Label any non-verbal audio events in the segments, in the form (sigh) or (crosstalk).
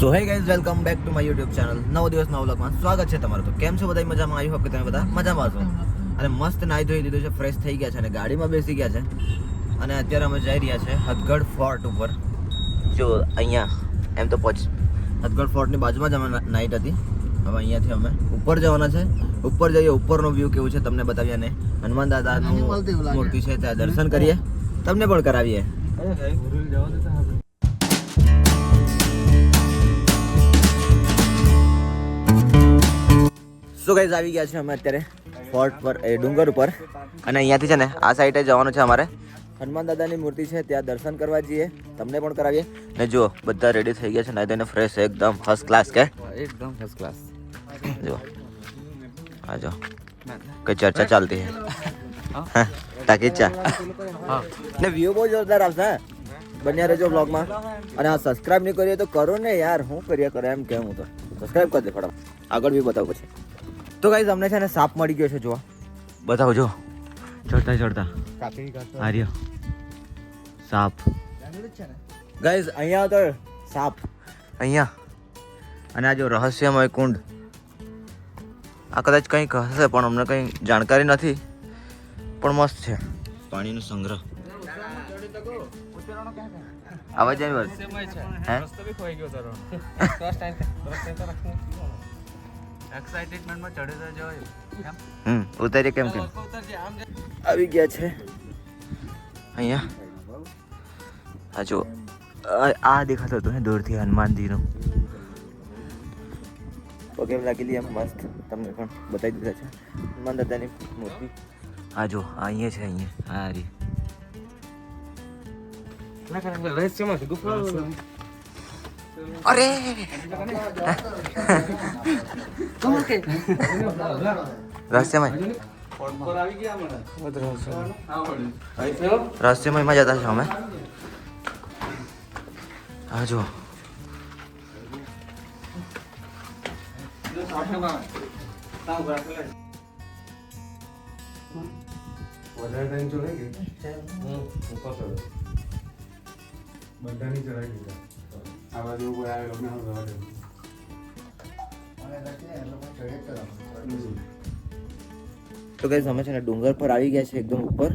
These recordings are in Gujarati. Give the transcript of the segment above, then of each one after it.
So hey guys welcome back to my YouTube channel નવ દિવસ નવ લગમાં સ્વાગત છે તમારું. તો કેમ છો બધા? મજામાં? આવી હોપ કે તમે બધા મજામાં છો અને મસ્ત નાહી ધોઈ લીધું છે ફ્રેશ થઈ ગયા છે અને ગાડીમાં બેસી ગયા છે. અને અત્યારે અમે જઈ રહ્યા છે હદગઢ ફોર્ટ ઉપર. જો અહીંયા. એમ તો પહોંચ હદગઢ ફોર્ટની બાજુમાં જ અમે નાઇટ હતી. હવે અહીંયાથી અમે ઉપર જવાના છે. ઉપર જઈએ ઉપરનો વ્યૂ કેવું છે તમને બતાવીએ અને હનુમાન દાદાનું મૂર્તિ છે. ત્યાં દર્શન કરીએ. તમને પણ કરાવીએ. સો ગાઈઝ આવી ગયા છે અમે અત્યારે ફોર્ટ પર એ ડુંગર ઉપર. અને અહીંયાથી છે ને આ સાઈડે જવાનું છે અમારે. હનુમાન દાદાની મૂર્તિ છે ત્યાં દર્શન કરવા જઈએ. તમને પણ કરાવીએ. ને જુઓ બધા રેડી થઈ ગયા છે ને તેને ફ્રેશ એકદમ ફર્સ્ટ ક્લાસ કે? એકદમ ફર્સ્ટ ક્લાસ જુઓ. આ જો કઈ ચર્ચા ચાલતી હે. તાકી ચા હા. ને વ્યૂ બહુ જોરદાર આવશે બન્યા રહેજો બ્લોગમાં અને આ સબસ્ક્રાઇબ નહીં કરીએ તો કરો ને યાર હું કર્યા કરે એમ કેમ હું તો. સબસ્ક્રાઇબ કરી દે ફટાફટ. આગળ બી બતાવું પછી. તો ગાઈઝ અમને છે ને સાપ મળી ગયો છે જોવા. બતાવો જો. ચડતા ચડતા. આર્ય સાપ. ગાઈઝ અહીંયા તો સાપ. અહીંયા. અને આ જો રહસ્યમય કુંડ. આ કદાચ કંઈક હશે પણ અમને કંઈ જાણકારી નથી. પણ મસ્ત છે. પાણીનો સંગ્રહ. આવાજ આવી હે? એક્સાઇટેડમેન્ટમાં હમ ઉતારી કેમ કેમ આવી ગયા છે. અહીંયા? આ જો આ દેખાતો હતો ને દૂરથી હનુમાનજીનો કેમ લાગેલી એમ મસ્ત. તમને પણ બતાવી દીધા છે. હનુમાન દાદાની મૂર્તિ. આ જો અહીંયા છે અહીંયા. આ રી. ના કારણ કે રહસ્યમાં ગુફા અરે. રહસ્યમય. રહસ્યમયમાં જતા છો અમે. આ જો વધારે ટાઈમ ચલાવી ગયો બધાની ચલાવી દીધા આ બાજુ કોઈ આવે તો કઈ અમે છે ને ડુંગર પર આવી ગયા છે એકદમ ઉપર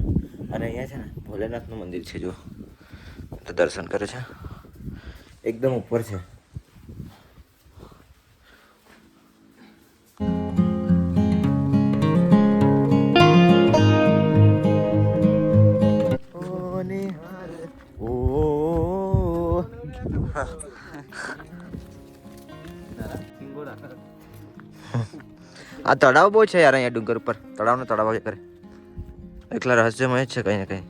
અને અહીંયા છે ને ભોલેનાથનું મંદિર છે જો દર્શન કરે છે એકદમ ઉપર છે (laughs) આ તળાવ બહુ છે યાર અહીંયા ડુંગર ઉપર. તળાવનો તળાવ જ કરે. એટલા રહસ્યમય છે કંઈ ને કંઈ.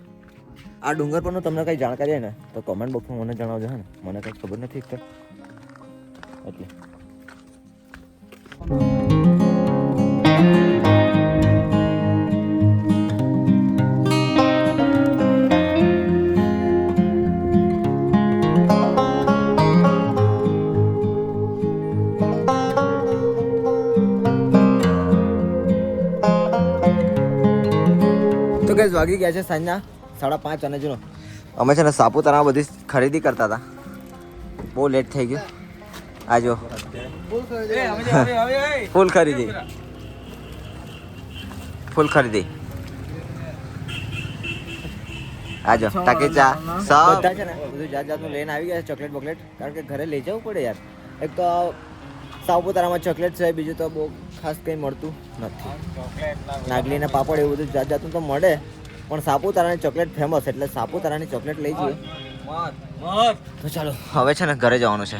આ ડુંગર પરનું તમને કંઈ જાણકારી હોય ને, તો કોમેન્ટ બોક્સમાં મને જણાવજો ને. મને કંઈ ખબર નથી એટલે. તો વાગી ગયા છે સાંજના સાડા પાંચ અને જુનો. અમે છે ને સાપુતારા બધી ખરીદી કરતા હતા. બહુ લેટ થઈ ગયું. આ જો. એ હવે હવે હવે ફૂલ ખરીદી. ફૂલ ખરીદી. આજો તાકે ચા સબ બધા છે ને, બધું જાત જાતનું લઈને આવી ગયા છે ચોકલેટ બોકલેટ. કારણ કે ઘરે લઈ જવું પડે યાર. એક તો સાપુતારામાં ચોકલેટ છે, બીજું તો બહુ ખાસ કંઈ મળતું નથી. નાગલીના પાપડ એવું બધું જાત જાતનું તો મળે પણ સાપુતારાની ચોકલેટ ફેમસ એટલે સાપુતારાની ચોકલેટ લઈ જઈએ. તો ચાલો હવે છે ને ઘરે જવાનું છે.